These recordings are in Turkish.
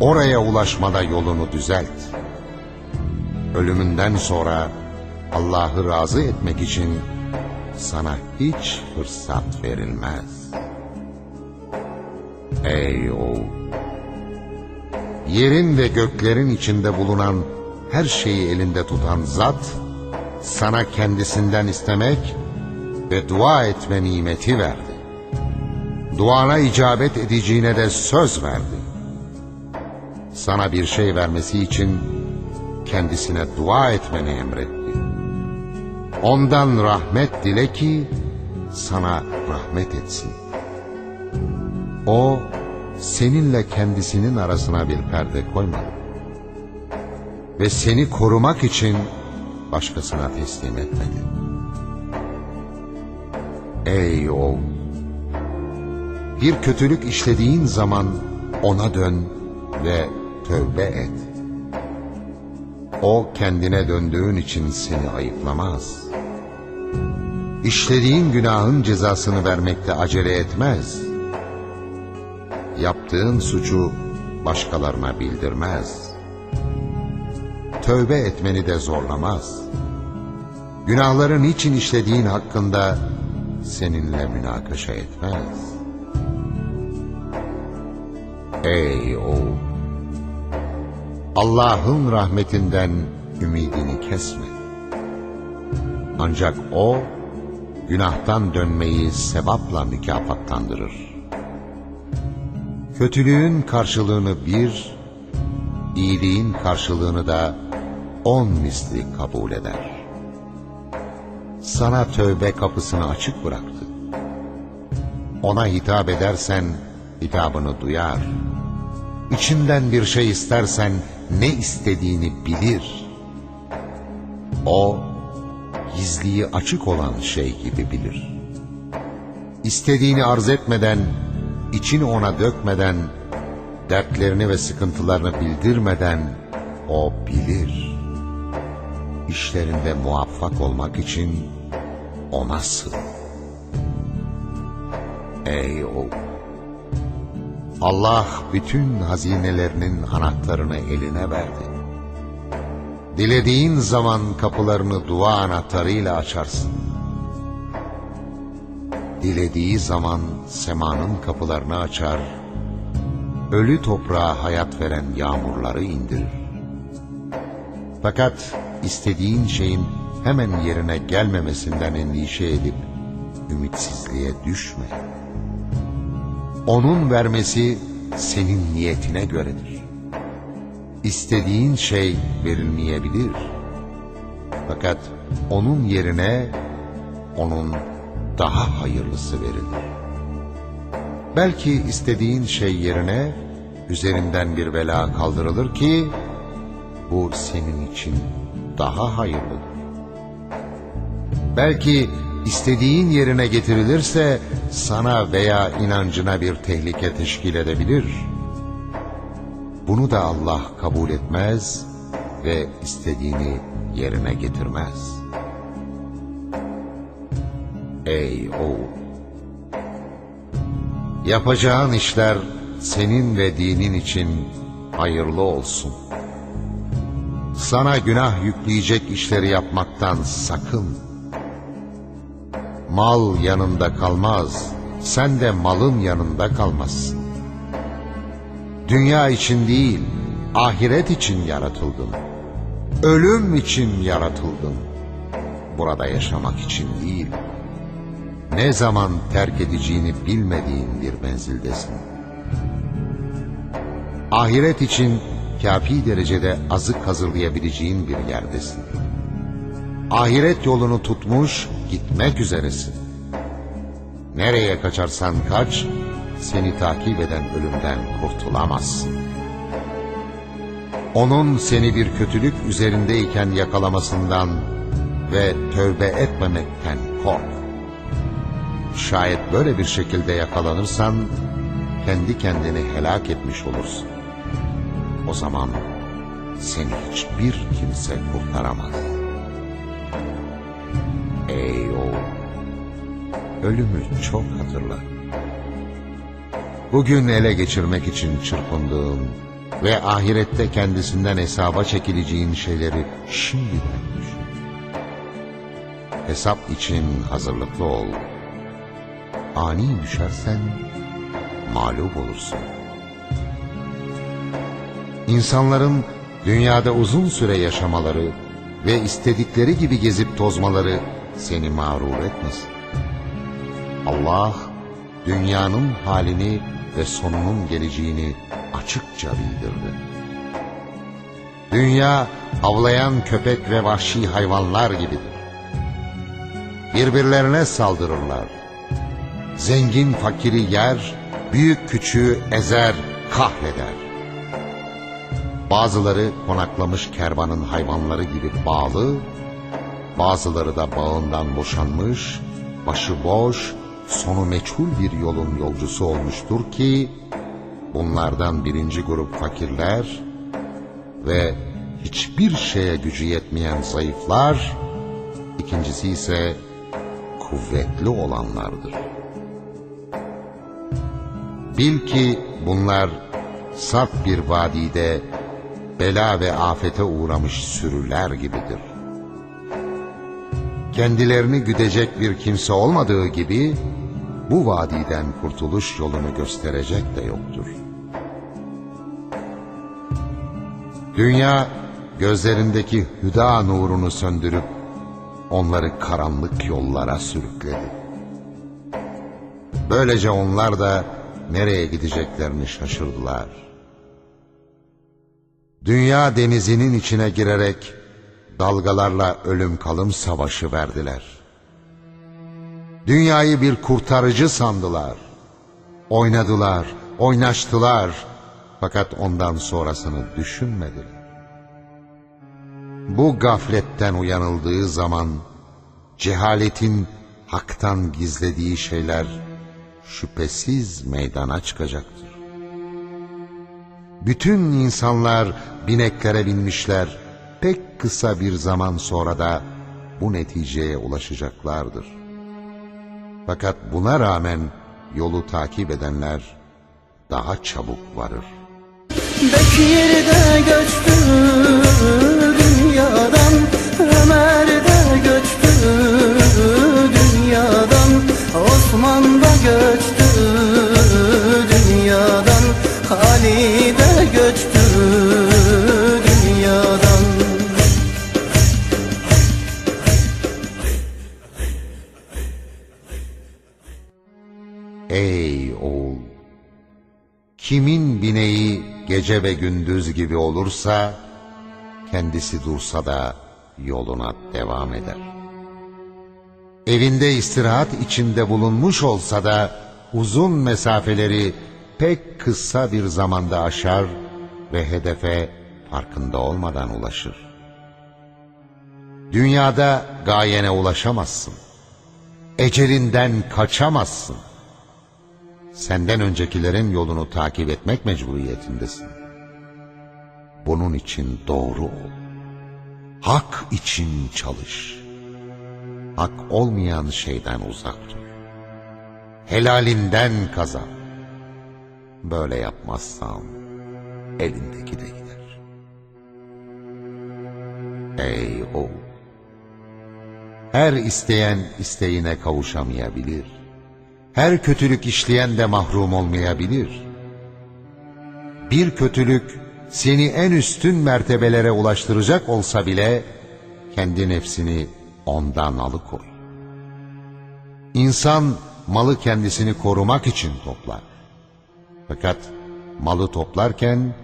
Oraya ulaşmada yolunu düzelt. Ölümünden sonra Allah'ı razı etmek için sana hiç fırsat verilmez. Ey oğul! Yerin ve göklerin içinde bulunan her şeyi elinde tutan zat, sana kendisinden istemek ve dua etme nimeti verdi. Duana icabet edeceğine de söz verdi. Sana bir şey vermesi için kendisine dua etmeni emretti. Ondan rahmet dile ki sana rahmet etsin. O seninle kendisinin arasına bir perde koymadı. Ve seni korumak için başkasına teslim etmedi. Ey oğul! Bir kötülük işlediğin zaman ona dön ve tövbe et. O kendine döndüğün için seni ayıplamaz. İşlediğin günahın cezasını vermekte acele etmez. Yaptığın suçu başkalarına bildirmez. Tövbe etmeni de zorlamaz. Günahların için işlediğin hakkında seninle münakaşa etmez. Ey oğul! Allah'ın rahmetinden ümidini kesme. Ancak O, günahtan dönmeyi sevapla mükafatlandırır. Kötülüğün karşılığını bir, iyiliğin karşılığını da on misli kabul eder. Sana tövbe kapısını açık bıraktı. Ona hitap edersen hitabını duyar. İçinden bir şey istersen ne istediğini bilir. O gizliyi açık olan şey gibi bilir. İstediğini arz etmeden, içini ona dökmeden, dertlerini ve sıkıntılarını bildirmeden o bilir. İşlerinde muvaffak olmak için ona sığın. Ey oğul! Allah bütün hazinelerinin anahtarını eline verdi. Dilediğin zaman kapılarını dua anahtarıyla açarsın. Dilediği zaman semanın kapılarını açar, ölü toprağa hayat veren yağmurları indirir. Fakat istediğin şeyin hemen yerine gelmemesinden endişe edip ümitsizliğe düşme. Onun vermesi senin niyetine göredir. İstediğin şey verilmeyebilir. Fakat onun yerine onun daha hayırlısı verilir. Belki istediğin şey yerine üzerinden bir bela kaldırılır ki bu senin için daha hayırlıdır. Belki istediğin yerine getirilirse sana veya inancına bir tehlike teşkil edebilir. Bunu da Allah kabul etmez ve istediğini yerine getirmez. Ey oğul! Yapacağın işler senin ve dinin için hayırlı olsun. Sana günah yükleyecek işleri yapmaktan sakın. Mal yanında kalmaz, sen de malın yanında kalmazsın. Dünya için değil, ahiret için yaratıldın. Ölüm için yaratıldın. Burada yaşamak için değil. Ne zaman terk edeceğini bilmediğin bir menzildesin. Ahiret için kafi derecede azık hazırlayabileceğin bir yerdesin. Ahiret yolunu tutmuş gitmek üzeresin. Nereye kaçarsan kaç, seni takip eden ölümden kurtulamazsın. Onun seni bir kötülük üzerindeyken yakalamasından ve tövbe etmemekten kork. Şayet böyle bir şekilde yakalanırsan, kendi kendini helak etmiş olursun. O zaman seni hiçbir kimse kurtaramaz. Ölümü çok hatırla. Bugün ele geçirmek için çırpındığın ve ahirette kendisinden hesaba çekileceğin şeyleri şimdiden düşün. Hesap için hazırlıklı ol. Ani düşersen mağlup olursun. İnsanların dünyada uzun süre yaşamaları ve istedikleri gibi gezip tozmaları seni mağrur etmesin. Allah dünyanın halini ve sonunun geleceğini açıkça bildirdi. Dünya avlayan köpek ve vahşi hayvanlar gibidir. Birbirlerine saldırırlar. Zengin fakiri yer, büyük küçüğü ezer, kahreder. Bazıları konaklamış kervanın hayvanları gibi bağlı, bazıları da bağından boşanmış, başıboş, sonu meçhul bir yolun yolcusu olmuştur ki, bunlardan birinci grup fakirler ve hiçbir şeye gücü yetmeyen zayıflar, ikincisi ise kuvvetli olanlardır. Bil ki bunlar saf bir vadide bela ve afete uğramış sürüler gibidir. Kendilerini güdecek bir kimse olmadığı gibi bu vadiden kurtuluş yolunu gösterecek de yoktur. Dünya gözlerindeki hüda nurunu söndürüp onları karanlık yollara sürükledi. Böylece onlar da nereye gideceklerini şaşırdılar. Dünya denizinin içine girerek dalgalarla ölüm kalım savaşı verdiler. Dünyayı bir kurtarıcı sandılar. Oynadılar, oynaştılar. Fakat ondan sonrasını düşünmediler. Bu gafletten uyanıldığı zaman cehaletin haktan gizlediği şeyler şüphesiz meydana çıkacaktır. Bütün insanlar bineklere binmişler, pek kısa bir zaman sonra da bu neticeye ulaşacaklardır. Fakat buna rağmen yolu takip edenler daha çabuk varır. Bekir de göçtü Ey oğul! Kimin bineği gece ve gündüz gibi olursa, kendisi dursa da yoluna devam eder. Evinde istirahat içinde bulunmuş olsa da, uzun mesafeleri pek kısa bir zamanda aşar ve hedefe farkında olmadan ulaşır. Dünyada gayene ulaşamazsın. Ecelinden kaçamazsın senden öncekilerin yolunu takip etmek mecburiyetindesin. Bunun için doğru ol. Hak için çalış. Hak olmayan şeyden uzak dur. Helalinden kazan. Böyle yapmazsan elindeki de gider. Ey oğul! Her isteyen isteğine kavuşamayabilir her kötülük işleyen de mahrum olmayabilir. Bir kötülük seni en üstün mertebelere ulaştıracak olsa bile kendi nefsini ondan alıkoy. İnsan malı kendisini korumak için toplar. Fakat malı toplarken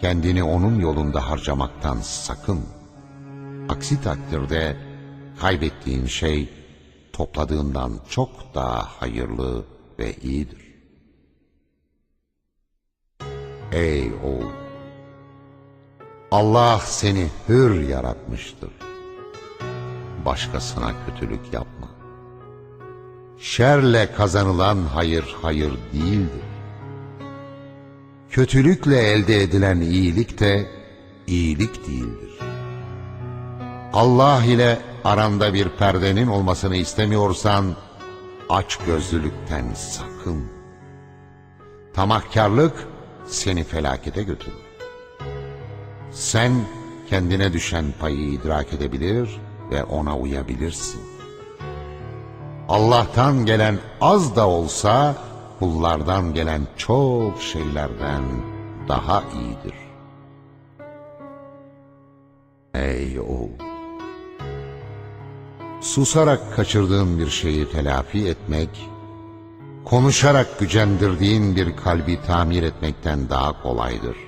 kendini onun yolunda harcamaktan sakın. Aksi takdirde kaybettiğin şey topladığından çok daha hayırlı ve iyidir. Ey oğul! Allah seni hür yaratmıştır. Başkasına kötülük yapma. Şerle kazanılan hayır hayır değildir. Kötülükle elde edilen iyilik de iyilik değildir. Allah ile aranda bir perdenin olmasını istemiyorsan aç gözlülükten sakın. Tamahkarlık seni felakete götürür. Sen kendine düşen payı idrak edebilir ve ona uyabilirsin. Allah'tan gelen az da olsa kullardan gelen çok şeylerden daha iyidir. Ey oğul! Susarak kaçırdığın bir şeyi telafi etmek, konuşarak gücendirdiğin bir kalbi tamir etmekten daha kolaydır.